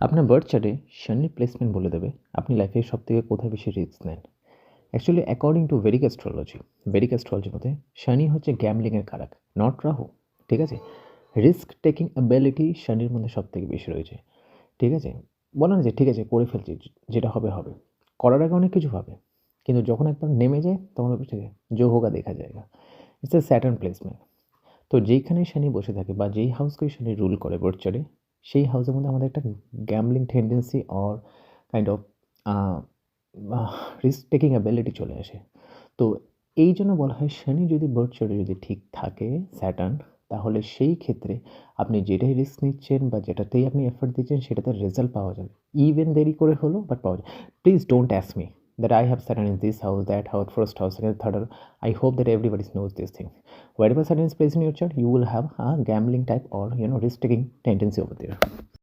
আপনার বার্থ চার্টে শনির প্লেসমেন্ট বলে দেবে। আপনি লাইফে সব থেকে কোথায় বেশি রিস্ক নেন? Actually according to Vedic astrology Vedic astrology মতে শনি হচ্ছে গ্যামলিংয়ের কারাক নট রাহু ঠিক আছে? রিস্ক টেকিং অ্যাবিলিটি শনির মধ্যে সব থেকে বেশি রয়েছে, ঠিক আছে? বলে না যে ঠিক আছে, করে ফেলছি, যেটা হবে হবে। করার আগে অনেক কিছু ভাবে কিন্তু যখন একবার নেমে যায়, তখন ঠিক জো হোগা দেখা যায়গা ইটস এ স্যাটার্ন প্লেসমেন্ট তো যেইখানে শনি বসে থাকে বা যেই হাউসকে শনি রুল করে বর্চারে সেই হাউসের মধ্যে আমাদের একটা gambling tendency or kind of risk taking ability চলে আসে। তো এই জন্য বলা হয় শনি যদি বর্চারে যদি ঠিক থাকে স্যাটার্ন তাহলে সেই ক্ষেত্রে আপনি যেটাই রিস্ক নিচ্ছেন বা যেটাতেই আপনি এফোর্ট দিচ্ছেন, সেটাতে রেজাল্ট পাওয়া যাবে। ইভেন দেরি করে হলো বাট পাওয়া যাবে please don't ask me that I have Saturn in this house, that house, first house, second, third house. I hope that everybody knows this thing. Wherever Saturn is placed in your chart, you will have a gambling type or you know risk taking tendency over there.